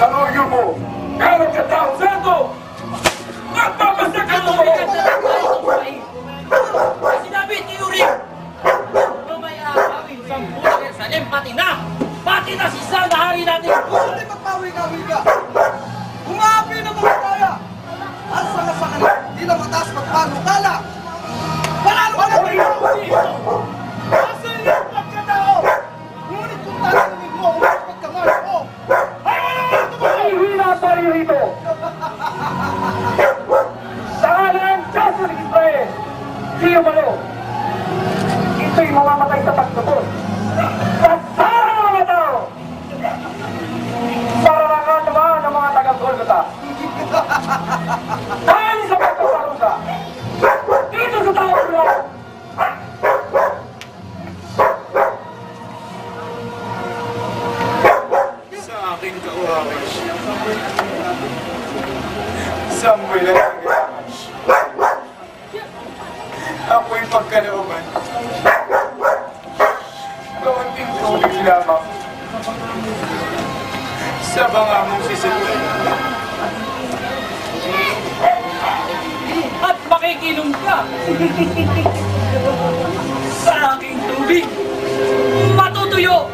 Tanongin mo, meron ka tao dito! Nagpapasakal mo! Sinabi ni Yuri, lumayawin sa buhay sa empati na! Pati na si Sana, hari natin! Bakit ka? Umapi na mga kaya! At sa kasakan, di na! Ako'y pagkalooban. Kaunting tubig lamang. Sa bangamong sisipulan. at makikinom ka sa aking tubig. Matutuyo!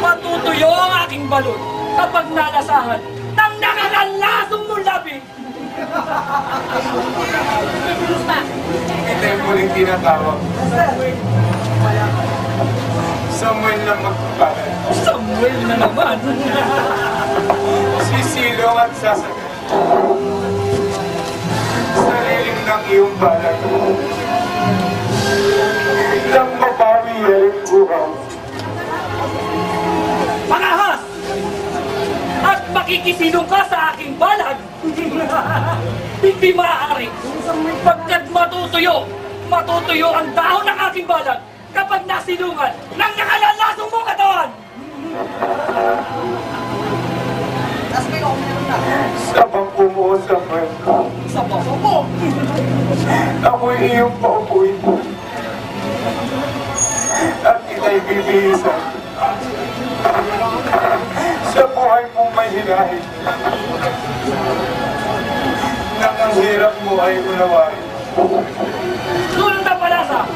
Matutuyo ang aking balon kapag nalasahan ng nakakalasong mong labi. Kita yung muling tinatawag. Samuel na magpapalan. Samuel na naman. Sisilong at sasagal. Sariling ng iyong balat. Nang mapawi ang buhaw. Panahas! At makikisilong ka sa aking balag. Hindi maaari. Pagkat matutuyo, matutuyo ang dahon ng aking balag kapag nasilungan ng nakalalasong mong katawan. Sa pagpumuo sa kwento. Sa baso mo. Ako'y iyong paupuin. At kita'y bibihisan. Buhay mong may hinahin. Nang ang hirap mo ay unawain. Tulong na palasa.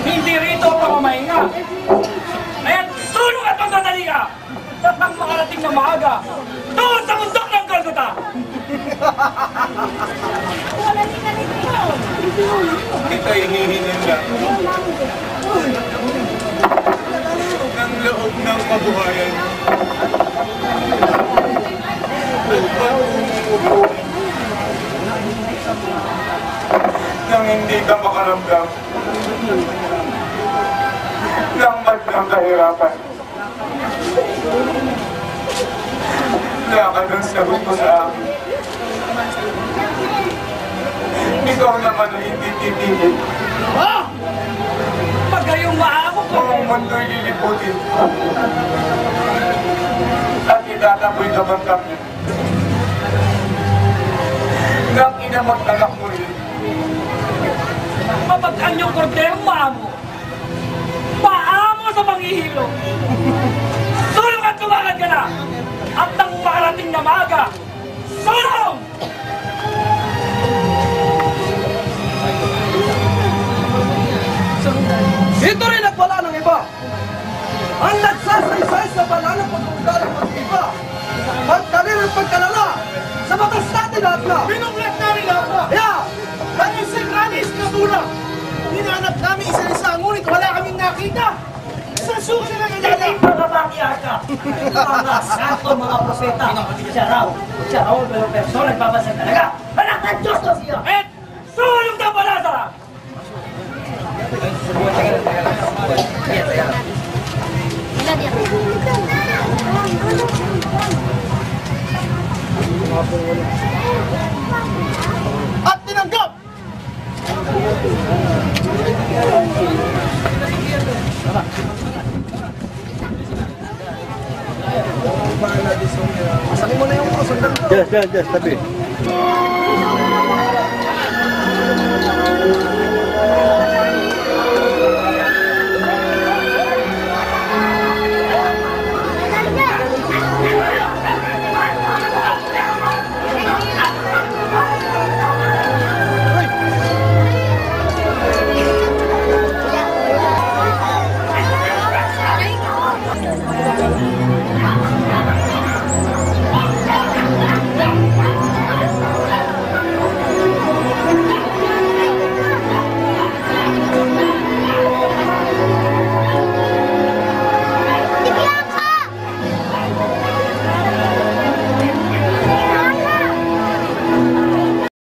Hindi rito ang pamamahinga. Ayan, tulong at magdadali ka. At nang makarating na maaga, doon sa bundok ng Golgota. Kita'y hihinin lang. Ng loob ng kabuhayan. Nang hindi ka makaramdam. Ng madlang kahirapan. Wala ka ng sagot mo sa akin. Ikaw naman ay hindi titigil. Ha? Pagayong maamok ko. Buong mundo'y liliputin. At itatapoy ka bang kami. Nang ina rin. Mapagkan yung korderong maamo. Maamo sa panghihilo. Tulong at lumakad ka na. At nang makarating na maaga, sulong! Ito rin ang pala ng iba. Ang nagsasaysay sa bala ng pagkukulang ng iba. Pagkalir at pagkalala sa batas natin lahat na. Binuklat santo mga propeta. Siya raw. Siya raw ang persona nagbabasa talaga. Anak ng Diyos to siya. At sulong na palasa! At tinanggap. jangan jangan tapi.